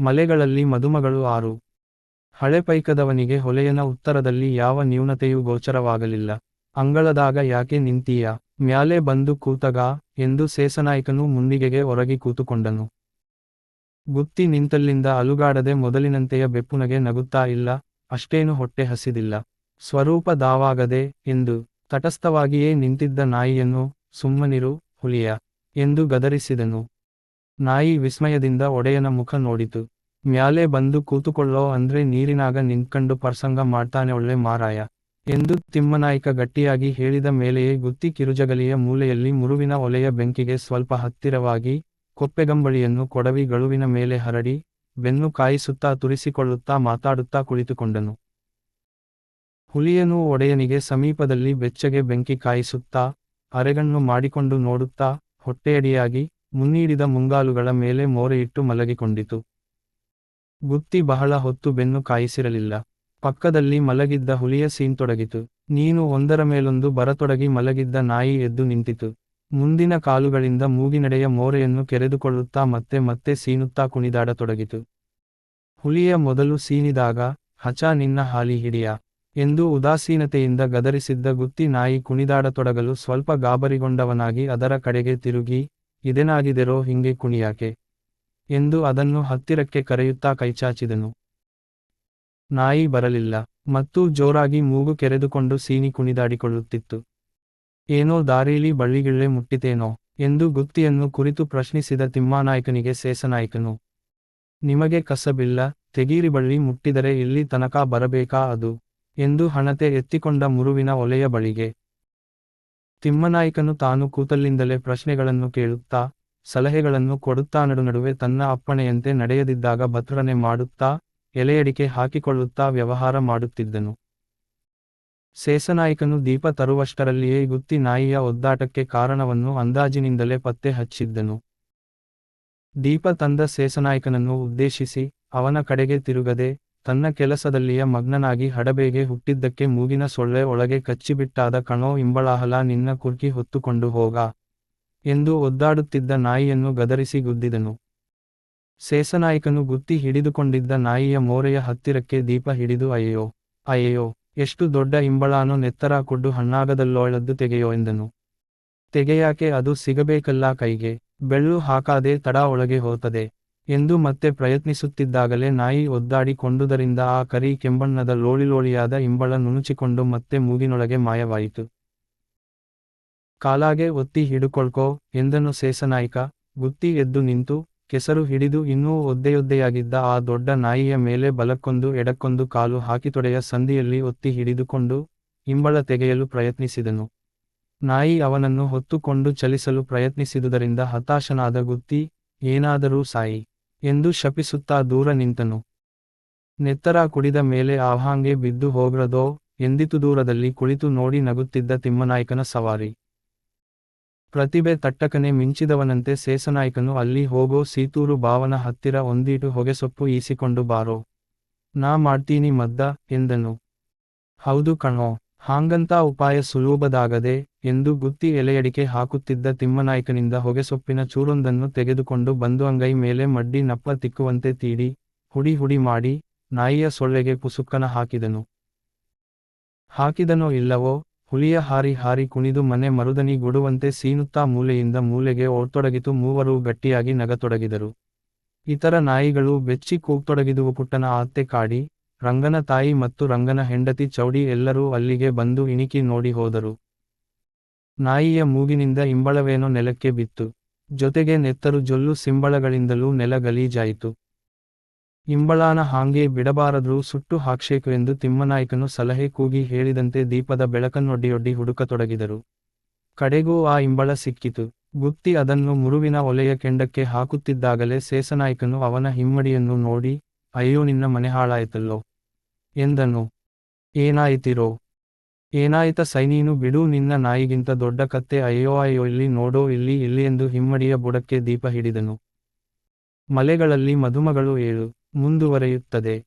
ಮಲೆಗಳಲ್ಲಿ ಮದುಮಗಳು ಆರು. ಹಳೆಪೈಕದವನಿಗೆ ಹೊಲೆಯನ ಉತ್ತರದಲ್ಲಿ ಯಾವ ನ್ಯೂನತೆಯೂ ಗೋಚರವಾಗಲಿಲ್ಲ. ಅಂಗಳದಾಗ ಯಾಕೆ ನಿಂತೀಯ? ಮ್ಯಾಲೆ ಬಂದು ಕೂತಗ ಎಂದು ಸೇಸನಾಯ್ಕನು ಮುಂದಿಗೆಗೆ ಒರಗಿ ಕೂತುಕೊಂಡನು. ಗುತ್ತಿ ನಿಂತಲ್ಲಿಂದ ಅಲುಗಾಡದೆ ಮೊದಲಿನಂತೆಯ ಬೆಪ್ಪುನಗೆ ನಗುತ್ತಾ ಇಲ್ಲ, ಅಷ್ಟೇನು ಹೊಟ್ಟೆ ಹಸಿದಿಲ್ಲ. ಸ್ವರೂಪ ದಾವಾಗದೆ ಎಂದು ತಟಸ್ಥವಾಗಿಯೇ ನಿಂತಿದ್ದ ನಾಯಿಯನ್ನು ಸುಮ್ಮನಿರು, ಹುಲಿಯ ಎಂದು ಗದರಿಸಿದನು. ನಾಯಿ ವಿಸ್ಮಯದಿಂದ ಒಡೆಯನ ಮುಖ ನೋಡಿತು. ಮ್ಯಾಲೆ ಬಂದು ಕೂತುಕೊಳ್ಳೋ ಅಂದ್ರೆ ನೀರಿನಾಗ ನಿಂತ್ಕಂಡು ಪರ್ಸಂಗ ಮಾಡ್ತಾನೆ ಒಳ್ಳೆ ಮಾರಾಯ. ಎಂದು ತಿಮ್ಮನಾಯಕ ಗಟ್ಟಿಯಾಗಿ ಹೇಳಿದ ಮೇಲೆಯೇ ಗುತ್ತಿ ಕಿರುಜಗಲಿಯ ಮೂಲೆಯಲ್ಲಿ ಮುರುವಿನ ಒಲೆಯ ಬೆಂಕಿಗೆ ಸ್ವಲ್ಪ ಹತ್ತಿರವಾಗಿ ಕೊಪ್ಪೆಗಂಬಳಿಯನ್ನು ಕೊಡವಿ ಗಳುವಿನ ಮೇಲೆ ಹರಡಿ, ಬೆನ್ನು ಕಾಯಿಸುತ್ತಾ ತುರಿಸಿಕೊಳ್ಳುತ್ತಾ ಮಾತಾಡುತ್ತಾ ಕುಳಿತುಕೊಂಡನು. ಹುಲಿಯನು ಒಡೆಯನಿಗೆ ಸಮೀಪದಲ್ಲಿ ಬೆಚ್ಚಗೆ ಬೆಂಕಿ ಕಾಯಿಸುತ್ತಾ, ಅರೆಗಣ್ಣು ಮಾಡಿಕೊಂಡು ನೋಡುತ್ತಾ, ಹೊಟ್ಟೆಯಡಿಯಾಗಿ ಮುನ್ನೀಡಿದ ಮುಂಗಾಲುಗಳ ಮೇಲೆ ಮೋರೆಯಿಟ್ಟು ಮಲಗಿಕೊಂಡಿತು. ಗುತ್ತಿ ಬಹಳ ಹೊತ್ತು ಬೆನ್ನು ಕಾಯಿಸಿರಲಿಲ್ಲ. ಪಕ್ಕದಲ್ಲಿ ಮಲಗಿದ್ದ ಹುಲಿಯ ಸೀನ್ತೊಡಗಿತು ನೀನು ಒಂದರ ಮೇಲೊಂದು ಬರತೊಡಗಿ ಮಲಗಿದ್ದ ನಾಯಿ ಎದ್ದು ನಿಂತಿತು. ಮುಂದಿನ ಕಾಲುಗಳಿಂದ ಮೂಗಿನಡೆಯ ಮೋರೆಯನ್ನು ಕೆರೆದುಕೊಳ್ಳುತ್ತಾ ಮತ್ತೆ ಮತ್ತೆ ಸೀನುತ್ತಾ ಕುಣಿದಾಡತೊಡಗಿತು. ಹುಲಿಯ ಮೊದಲು ಸೀನಿದಾಗ, ಹಚಾ, ನಿನ್ನ ಹಾಲಿ ಹಿಡಿಯ ಎಂದು ಉದಾಸೀನತೆಯಿಂದ ಗದರಿಸಿದ್ದ ಗುತ್ತಿ ನಾಯಿ ಕುಣಿದಾಡತೊಡಗಲು ಸ್ವಲ್ಪ ಗಾಬರಿಗೊಂಡವನಾಗಿ ಅದರ ಕಡೆಗೆ ತಿರುಗಿ ಇದೇನಾಗಿದೆರೋ ಹಿಂಗೆ ಕುಣಿಯಾಕೆ? ಎಂದು ಅದನ್ನು ಹತ್ತಿರಕ್ಕೆ ಕರೆಯುತ್ತಾ ಕೈಚಾಚಿದನು. ನಾಯಿ ಬರಲಿಲ್ಲ, ಮತ್ತು ಜೋರಾಗಿ ಮೂಗು ಕೆರೆದುಕೊಂಡು ಸೀನಿ ಕುಣಿದಾಡಿಕೊಳ್ಳುತ್ತಿತ್ತು. ಏನೋ ದಾರೀಲಿ ಬಳ್ಳಿಗಿಳ್ಳೆ ಮುಟ್ಟಿತೇನೋ ಎಂದು ಗುತ್ತಿಯನ್ನು ಕುರಿತು ಪ್ರಶ್ನಿಸಿದ ತಿಮ್ಮಾನಾಯ್ಕನಿಗೆ ಸೇಸನಾಯ್ಕನು ನಿಮಗೆ ಕಸಬಿಲ್ಲ, ತೆಗೀರಿ ಬಳ್ಳಿ ಮುಟ್ಟಿದರೆ ಇಲ್ಲಿ ತನಕ ಬರಬೇಕಾ ಅದು? ಎಂದು ಹಣತೆ ಎತ್ತಿಕೊಂಡ ಮುರುವಿನ ಒಲೆಯ ಬಳಿಗೆ. ತಿಮ್ಮನಾಯ್ಕನು ತಾನು ಕೂತಲ್ಲಿಂದಲೇ ಪ್ರಶ್ನೆಗಳನ್ನು ಕೇಳುತ್ತಾ, ಸಲಹೆಗಳನ್ನು ಕೊಡುತ್ತಾ ನಡುನಡುವೆ ತನ್ನ ಅಪ್ಪಣೆಯಂತೆ ನಡೆಯದಿದ್ದಾಗ ಭತ್ರನೆ ಮಾಡುತ್ತಾ, ಎಲೆಯಡಿಕೆ ಹಾಕಿಕೊಳ್ಳುತ್ತಾ ವ್ಯವಹಾರ ಮಾಡುತ್ತಿದ್ದನು. ಸೇಸನಾಯಕನು ದೀಪ ತರುವಷ್ಟರಲ್ಲಿಯೇ ಗುತ್ತಿ ನಾಯಿಯ ಒದ್ದಾಟಕ್ಕೆ ಕಾರಣವನ್ನು ಅಂದಾಜಿನಿಂದಲೇ ಪತ್ತೆ ಹಚ್ಚಿದ್ದನು. ದೀಪ ತಂದ ಸೇಸನಾಯಕನನ್ನು ಉದ್ದೇಶಿಸಿ, ಅವನ ಕಡೆಗೆ ತಿರುಗದೆ ತನ್ನ ಕೆಲಸದಲ್ಲಿಯ ಮಗ್ನನಾಗಿ ಹಡಬೇಗೆ ಹುಟ್ಟಿದ್ದಕ್ಕೆ ಮೂಗಿನ ಸೊಳ್ಳೆ ಒಳಗೆ ಕಚ್ಚಿಬಿಟ್ಟಾದ ಕಣೋ ಇಂಬಳಾಹಲ ನಿನ್ನ ಕುರ್ಕಿ ಹೊತ್ತುಕೊಂಡು ಹೋಗ ಎಂದು ಒದ್ದಾಡುತ್ತಿದ್ದ ನಾಯಿಯನ್ನು ಗದರಿಸಿ ಗುದ್ದಿದನು. ಸೇಸನಾಯಕನು ಗುತ್ತಿ ಹಿಡಿದುಕೊಂಡಿದ್ದ ನಾಯಿಯ ಮೋರೆಯ ಹತ್ತಿರಕ್ಕೆ ದೀಪ ಹಿಡಿದು, ಅಯ್ಯೋ ಅಯ್ಯೋ, ಎಷ್ಟು ದೊಡ್ಡ ಇಂಬಳಾನು ನೆತ್ತರ ಕೊಡ್ಡು ಹಣ್ಣಾಗದಲ್ಲೋಳದ್ದು ತೆಗೆಯೋ ಎಂದನು. ತೆಗೆಯಾಕೆ ಅದು ಸಿಗಬೇಕಲ್ಲ ಕೈಗೆ, ಬೆಳ್ಳು ಹಾಕಾದೆ ತಡ ಒಳಗೆ ಹೋತದೆ. ಎಂದು ಮತ್ತೆ ಪ್ರಯತ್ನಿಸುತ್ತಿದ್ದಾಗಲೇ ನಾಯಿ ಒದ್ದಾಡಿ ಕೊಂಡುದರಿಂದ ಆ ಕರಿ ಕೆಂಬಣ್ಣದ ಲೋಳಿಲೋಳಿಯಾದ ಇಂಬಳ ನುಣುಚಿಕೊಂಡು ಮತ್ತೆ ಮೂಗಿನೊಳಗೆ ಮಾಯವಾಯಿತು. ಕಾಲಾಗೆ ಒತ್ತಿ ಹಿಡುಕೊಳ್ಕೋ, ಎಂದನು ಸೇಸನಾಯ್ಕ ಗುತ್ತಿ ಎದ್ದು ನಿಂತು, ಕೆಸರು ಹಿಡಿದು ಇನ್ನೂ ಒದ್ದೆಯೊದ್ದೆಯಾಗಿದ್ದ ಆ ದೊಡ್ಡ ನಾಯಿಯ ಮೇಲೆ ಬಲಕ್ಕೊಂದು ಎಡಕ್ಕೊಂದು ಕಾಲು ಹಾಕಿತೊಡೆಯ ಸಂದಿಯಲ್ಲಿ ಒತ್ತಿ ಹಿಡಿದುಕೊಂಡು, ಇಂಬಳ ತೆಗೆಯಲು ಪ್ರಯತ್ನಿಸಿದನು. ನಾಯಿ ಅವನನ್ನು ಹೊತ್ತುಕೊಂಡು ಚಲಿಸಲು ಪ್ರಯತ್ನಿಸಿದುದರಿಂದ ಹತಾಶನಾದ ಗುತ್ತಿ, ಏನಾದರೂ ಸಾಯಿ. ಎಂದು ಶಪಿಸುತ್ತಾ ದೂರ ನಿಂತನು. ನೆತ್ತರ ಕುಡಿದ ಮೇಲೆ ಆಹಾಂಗೆ ಬಿದ್ದು ಹೋಗ್ರದೋ, ಎಂದಿತು ದೂರದಲ್ಲಿ ಕುಳಿತು ನೋಡಿ ನಗುತ್ತಿದ್ದ ತಿಮ್ಮನಾಯ್ಕನ ಸವಾರಿ. ಪ್ರತಿಭೆ ತಟ್ಟಕನೆ ಮಿಂಚಿದವನಂತೆ ಸೇಸನಾಯ್ಕನು ಅಲ್ಲಿ ಹೋಗೋ ಸೀತೂರು ಬಾವನ ಹತ್ತಿರ ಒಂದೀಟು ಹೊಗೆಸೊಪ್ಪು ಈಸಿಕೊಂಡು ಬಾರೋ. ನಾ ಮಾಡ್ತೀನಿ ಮದ್ದ, ಎಂದನು. ಹೌದು ಕಣೋ. ಹಾಂಗಂತ ಉಪಾಯ ಸುಲಭದಾಗದೆ ಎಂದು ಗುತ್ತಿ ಎಲೆಯಡಿಕೆ ಹಾಕುತ್ತಿದ್ದ ತಿಮ್ಮನಾಯ್ಕನಿಂದ ಹೊಗೆಸೊಪ್ಪಿನ ಚೂರೊಂದನ್ನು ತೆಗೆದುಕೊಂಡು ಬಂದು ಅಂಗೈ ಮೇಲೆ ಮಡ್ಡಿ ನಪ್ಪ ತಿಕ್ಕುವಂತೆ ತೀಡಿ, ಹುಡಿ ಹುಡಿ ಮಾಡಿ, ನಾಯಿಯ ಸೊಳ್ಳೆಗೆ ಪುಸುಕ್ಕನ ಹಾಕಿದನು. ಹಾಕಿದನೋ ಇಲ್ಲವೋ, ಹುಲಿಯ ಹಾರಿ ಹಾರಿ ಕುಣಿದು ಮನೆ ಮರುದನಿ ಗುಡುವಂತೆ ಸೀನುತ್ತಾ ಮೂಲೆಯಿಂದ ಮೂಲೆಗೆ ಓಡ್ತೊಡಗಿತು ಮೂವರು ಗಟ್ಟಿಯಾಗಿ ನಗತೊಡಗಿದರು. ಇತರ ನಾಯಿಗಳು ಬೆಚ್ಚಿ ಕೂಗ್ತೊಡಗಿದುವು ಪುಟ್ಟನ ಆತ್ತೆ ಕಾಡಿ ರಂಗನ ತಾಯಿ ಮತ್ತು ರಂಗನ ಹೆಂಡತಿ ಚೌಡಿ ಎಲ್ಲರೂ ಅಲ್ಲಿಗೆ ಬಂದು ಇಣಿಕಿ ನೋಡಿ ಹೋದರು. ನಾಯಿಯ ಮೂಗಿನಿಂದ ಇಂಬಳವೇನೋ ನೆಲಕ್ಕೆ ಬಿತ್ತು. ಜೊತೆಗೆ ನೆತ್ತರು ಜೊಲ್ಲು ಸಿಂಬಳಗಳಿಂದಲೂ ನೆಲ ಗಲೀಜಾಯಿತು. ಇಂಬಳಾನ ಹಾಂಗೆ ಬಿಡಬಾರದ್ರೂ ಸುಟ್ಟು ಹಾಕ್ಷೇಕು ಎಂದು ತಿಮ್ಮನಾಯಕನು ಸಲಹೆ ಕೂಗಿ ಹೇಳಿದಂತೆ ದೀಪದ ಬೆಳಕನ್ನೊಡ್ಡಿಯೊಡ್ಡಿ ಹುಡುಕತೊಡಗಿದರು. ಕಡೆಗೂ ಆ ಇಂಬಳ ಸಿಕ್ಕಿತು. ಗುತ್ತಿ ಅದನ್ನು ಮುರುವಿನ ಒಲೆಯ ಕೆಂಡಕ್ಕೆ ಹಾಕುತ್ತಿದ್ದಾಗಲೇ ಸೇಸನಾಯಕನು ಅವನ ಹಿಮ್ಮಡಿಯನ್ನು ನೋಡಿ, ಅಯ್ಯೋ ನಿನ್ನ ಮನೆ ಹಾಳಾಯ್ತಲ್ಲೋ. ಎಂದನು. ಏನಾಯಿತಿರೋ? ಏನಾಯಿತ ಸೈನೀನು ಬಿಡು ನಿನ್ನ ನಾಯಿಗಿಂತ ದೊಡ್ಡ ಕತ್ತೆ ಅಯ್ಯೋ ಅಯ್ಯೋ ಇಲ್ಲಿ ನೋಡೋ ಇಲ್ಲಿ ಇಲ್ಲಿ ಎಂದು ಹಿಮ್ಮಡಿಯ ಬುಡಕ್ಕೆ ದೀಪ ಹಿಡಿದನು. ಮಲೆಗಳಲ್ಲಿ ಮಧುಮಗಳು ಏಳು. ಮುಂದುವರೆಯುತ್ತದೆ.